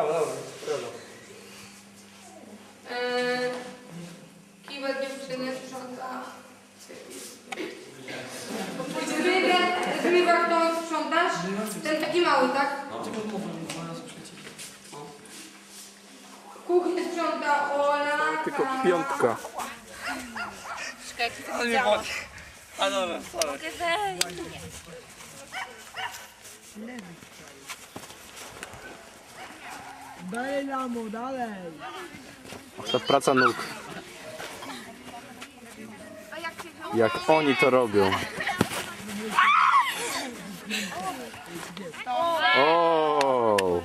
Dobra, dobra, dobra. Yy, Kiwa dziewczyny sprząta. Zgrywa, zgrywa kto sprzątasz? Ten taki mały, tak? Kuchnię sprząta Ola. Tylko Kaja. piątka. Ale mnie boli. A dobra, sorry. Dalej lamo, dalej. Ta praca nóg. Jak oni to robią. O!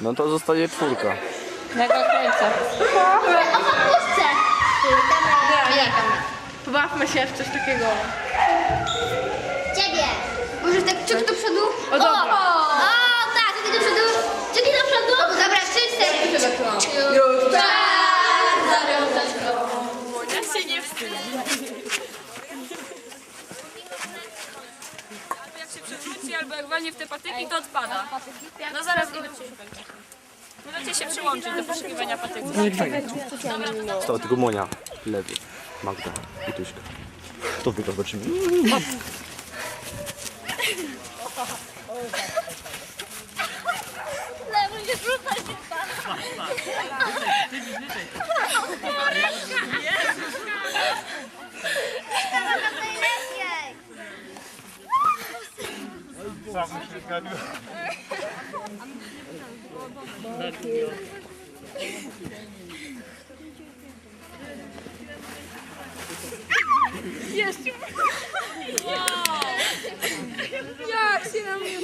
No to zostaje czwórka. Pobawmy się w coś takiego. Ciebie! Może tak ciąg do przodu? O, dobra. O, tak, ciąg do przodu. Ciąg do przodu. Dobra, wszyscy. Już. Tak, zawiązać go. Ja się. Albo jak się przewróci, albo jak walnie w te patyki, to odpada. No zaraz idę poszukać. Możecie się przyłączyć do poszukiwania patyków. Stała tylko Monia, lewy, Magda i Tuśka. Kto wygra, zobaczymy. Lewo nie rzucaj się najlepiej. Jak się na mnie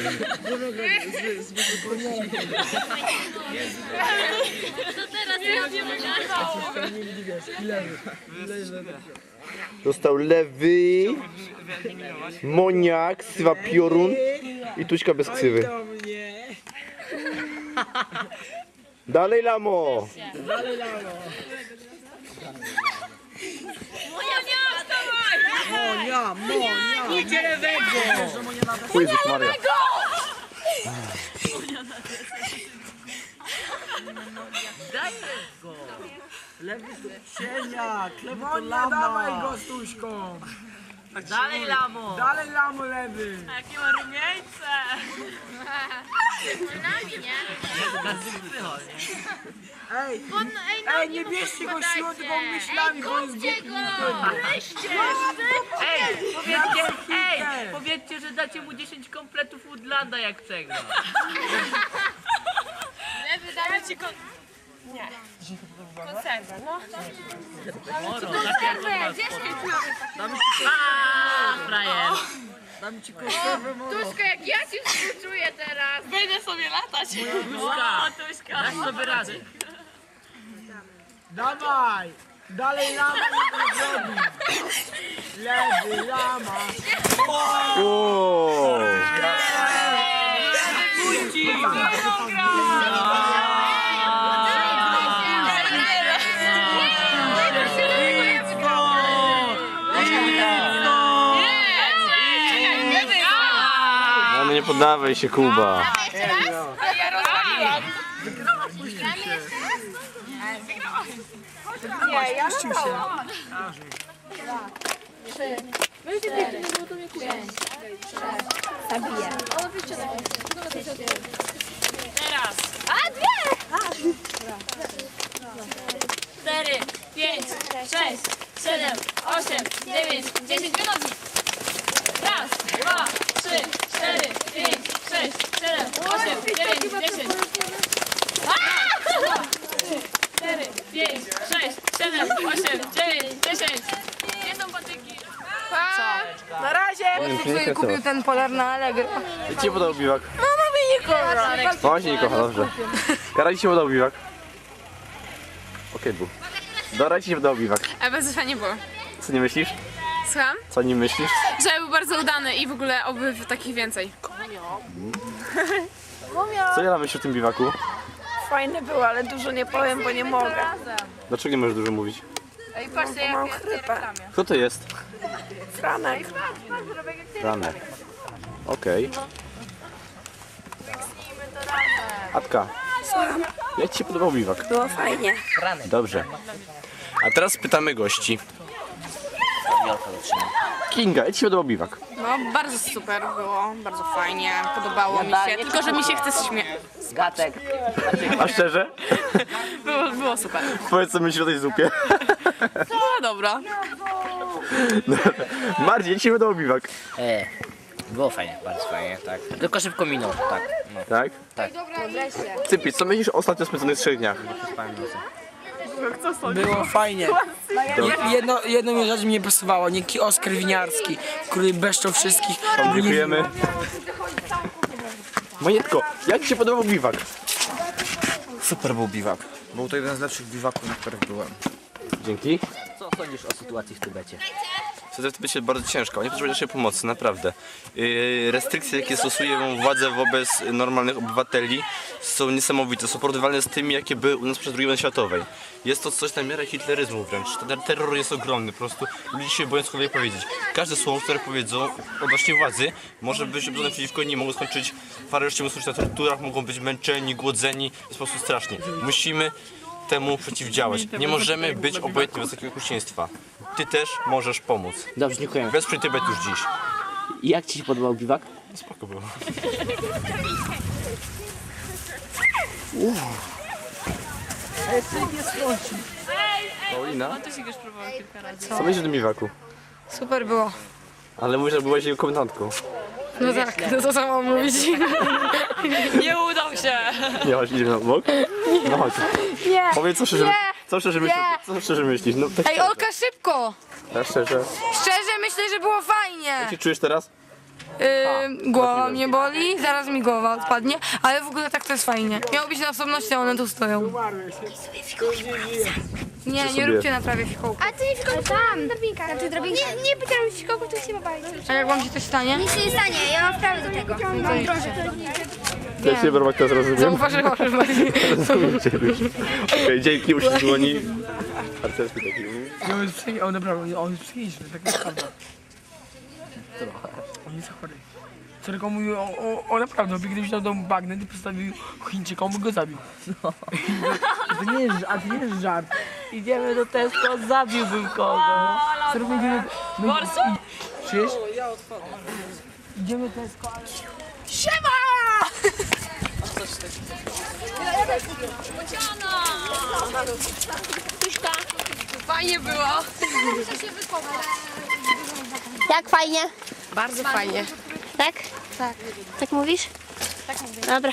mści? To teraz ja nie Został lewy, Monia, ksywa piorun i Tuśka bez ksywy. Dalej Lamo! Dalej lamo. Monia, Monia. Nigdzie lewego. O Jezus Maria. Lewy tu cienia. Lewy to lama. dawaj go z tuśką. Dalej lamo. Dalej lamo lewy. Jakie ma rumieńce! Ej, ej, nie bierzcie go siłą, tylko myślami, bo jest głupi. Ej, powiedzcie, ej, Ej. powiedzcie, że dacie mu 10 kompletów Woodlanda jak przegra. Lewy, damy ci kon... Nie. Konserwę, no. Jak od was potem. Aaa, frajer. Dam ci konserwę, moro. Tuszka, jak ja ci współczuję teraz. Będę sobie latać. Tuśka, O, Tuśka. dasz sobie radę. Dawaj. Dalej lama nie zrobi. Lewy lama. O! No nie poddawaj się Kuba. Jeszcze raz? Teraz. A, dwie! Cztery, pięć, sześć, siedem, osiem, dziewięć, dziesięć wynogi. Raz, dwa, trzy, 8, 10. 4, 5, 6, 7, 8, 9, 10. Gdzie są patyki? Pa! Na razie! Pięknie kupił ten polar na Allegro. I ci podał biwak. No, no mi nie kocha. No, się nie kocha, dobrze. Karali się podał biwak. Okej, okay, był. Dora ci się podał biwak. A bez nie było. Co nie myślisz? Słucham? Co nie myślisz? Że był bardzo udany i w ogóle oby takich więcej. Mm. Co ja myślisz o tym biwaku? Fajne było, ale dużo nie powiem, bo nie mogę. Dlaczego nie możesz dużo mówić? Ej, patrzcie, jak reklamie. Kto to jest? Franek. Franek. Okej. Atka. Jak ci się podobał biwak? Było fajnie. Dobrze. A teraz pytamy gości. Kinga, jak ci się podobał biwak? No, bardzo super było, bardzo fajnie, podobało mi się, tylko że mi się chce śmiać. Gatek. A szczerze? Było, było super. Powiedz co myślisz o tej zupie. No dobra. Marcin, jak ci się podobał biwak? E, było fajnie, bardzo fajnie, tak. Tylko szybko minął, tak. No, Tak? tak. Cypi, co myślisz o ostatnio spędzonych trzech dniach? Było fajnie. Jedno, jedno mi rzecz mi nie pasowało, nieki Oskar Winiarski, który beszczał wszystkich. Dziękujemy. Majetko, jak ci się podobał biwak? Super był biwak. Był to jeden z lepszych biwaków, na których byłem. Dzięki. Co sądzisz o sytuacji w Tybecie? Sytuacja w będzie bardzo ciężka, oni potrzebują naszej pomocy, naprawdę. Yy, Restrykcje, jakie stosują władze wobec normalnych obywateli są niesamowite, są porównywalne z tymi, jakie były u nas przed II wojny światowej. Jest to coś na miarę hitleryzmu wręcz. Ten terror jest ogromny, po prostu ludzie się boją cokolwiek powiedzieć. Każde słowo, które powiedzą odnośnie władzy, może być obrzucone przeciwko nim, mogą skończyć w areszcie, mogą skończyć na torturach, mogą być męczeni, głodzeni, jest po prostu strasznie. Musimy temu przeciwdziałać. Nie możemy być obojętni wobec takiego okrucieństwa. Ty też możesz pomóc. Dobrze, dziękuję. Wesprzyj Tybet już dziś. Jak ci się podobał biwak? Spoko było. Paulina? To się już próbował kilka razy. Co myślisz o tym biwaku? Super było. Ale mówisz, że byłaś jego komendantką. No tak, no to mam mówić? Nie udał się! Nie, chodź, idziemy na bok? No chodź. Nie. Powiedz, co szczerze, co szczerze myślisz? Co szczerze myślisz? No tak Ej, Olka, szybko! tak szczerze. Szczerze myślę, że było fajnie. Jak się czujesz teraz? Yy, głowa mnie boli, zaraz mi głowa odpadnie, ale w ogóle tak to jest fajnie. Miało być na osobności, a one tu stoją. Nie, nie sobie. róbcie na trawie fikołku. A ty nie fikołku, tam. Drabinka. Drabinkach. Nie, nie pytałem fikołku, to się bawić. A jak wam się coś stanie? Nic się nie stanie, ja mam prawo do tego. Ja się Barmak teraz rozumiem. Zauważy chorym bardziej. Rozumiem cię już. Okej, dzięki, uścisk dłoni. Harcerski taki. On jest psychiczny, on naprawdę, on jest psychiczny, tak naprawdę. On jest chory. Którego mówił o, o, o naprawdę, gdybyś dał domu bagnet i postawił Chińczykom, by go zabił. To nie jest, a to nie jest żart. Idziemy do Tesco, zabiłbym kogo. Co idziemy... Morsu? Czyż? Idziemy do Tesco, ale... Fajnie było. Jak fajnie? Bardzo fajnie. Tak? Tak. Tak mówisz? Tak mówię. Dobra.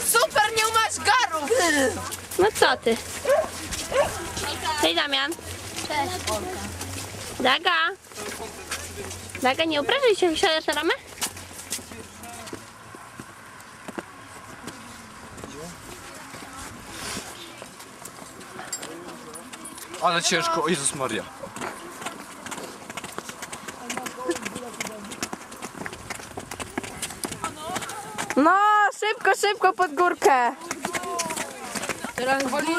Super, nie umasz garów! No co ty? Cześć Damian. Cześć. Daga. Daga, nie obrażaj się, siadasz na ramę? Ale ciężko, o Jezus Maria. No, szybko, szybko pod górkę. Teraz woli